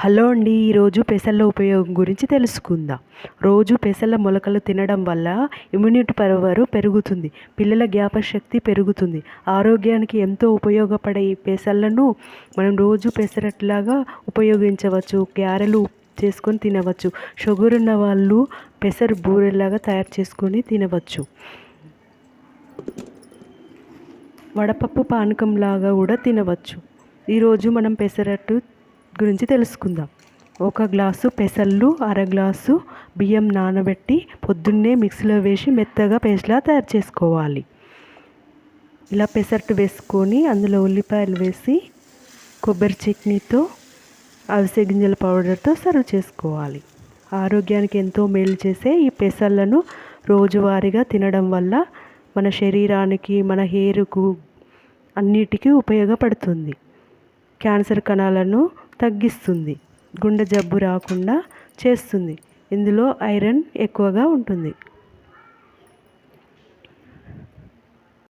Hello అండి ఈరోజు పెసల ఉపయోగం గురించి తెలుసుకుందాం. రోజు పెసల మొలకలు తినడం వల్ల ఇమ్యూనిటీ పవర్ పెరుగుతుంది పిల్లల జ్ఞాపశక్తి పెరుగుతుంది. ఆరోగ్యానికి ఎంతో ఉపయోగపడే ఈ పెసలను మనం రోజు పెసరట్లాగా ఉపయోగించవచ్చు క్యారెలు చేసుకొని తినవచ్చు షుగర్ ఉన్న వాళ్ళు పెసర బూరెలాగా తయారు చేసుకొని తినవచ్చు. వడపప్పు పానకం లాగా కూడా తినవచ్చు. ఈరోజు మనం పెసరట్టు గురించి తెలుసుకుందాం. ఒక గ్లాసు పెసళ్ళు అర గ్లాసు బియ్యం నానబెట్టి పొద్దున్నే మిక్సీలో వేసి మెత్తగా పేస్ట్లా తయారు చేసుకోవాలి. ఇలా పెసరట్టు వేసుకొని అందులో ఉల్లిపాయలు వేసి కొబ్బరి చట్నీతో అవిసె గింజల పౌడర్తో సర్వ్ చేసుకోవాలి. ఆరోగ్యానికి ఎంతో మేలు చేసే ఈ పెసళ్ళను రోజువారీగా తినడం వల్ల మన శరీరానికి మన హెయిర్కు అన్నిటికీ ఉపయోగపడుతుంది. క్యాన్సర్ కణాలను తగ్గిస్తుంది. గుండె జబ్బు రాకుండా చేస్తుంది. ఇందులో ఐరన్ ఎక్కువగా ఉంటుంది.